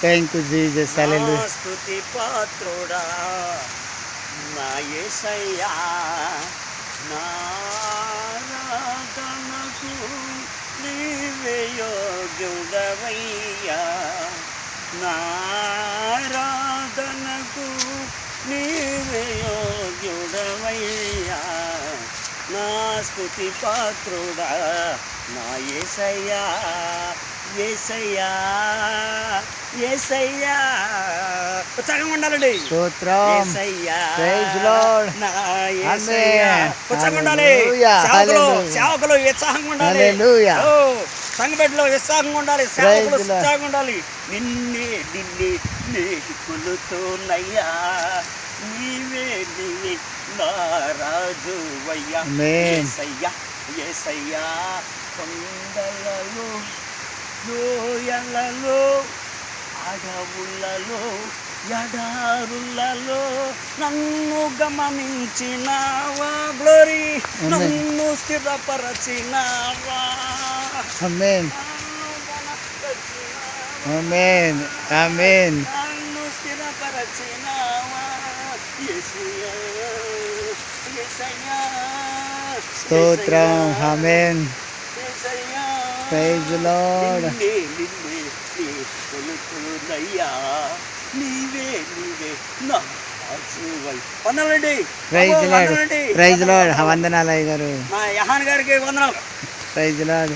Thank you Jesus అలెలు నా స్తుతి పాత్రుడా నా యేసయ్యా నా ఆరాధనకు నీవే యోగ్యుడవయ్యా. నా ఆరాధనకు నీవే యోగ్యుడవయ్యా. నా స్తుతి పాత్రుడా నా యేసయ్యా ఏసయ్యా ఏసయ్యా ఉత్సాహంగా ఉండాలండి స్తోత్రం ఏసయ్యా. నా Amen. ఉత్సాహంగా ఉండాలి. సేవకులు. సేవకులు ఉత్సాహంగా ఉండాలి Hallelujah. ఓ సంఘబెడ్లో ఉత్సాహంగా ఉండాలి సేవకులు. ఉత్సాహంగా ఉండాలి నిన్నే నిన్నే నేర్చుకులుతోనయ్యా నీవే నీవే నా రాజు అయ్యా. ఏసయ్యా ఏసయ్యా కొండలలో లోయలలో అడవులలో ఎడారులలో నన్ను గమనించినావా? గ్లోరీ నన్ను స్థిరపరచినావా? గణపరిచినావా. అమేన్ అమేన్ నన్ను స్థిరపరచినావా? స్తోత్రం. అమేన్ యేసయ్యా. ప్రైజ్ లార్డ్ నిన్నే, నిన్నే, నీ కొలుకునయ్యా. నీవే నీవే నా రాజువై. వందనాలండి. Praise Lord. ప్రైజ్ లార్డ్ వందనాలయ్య గారు యహాన్ గారికి వందనాలు. Praise lord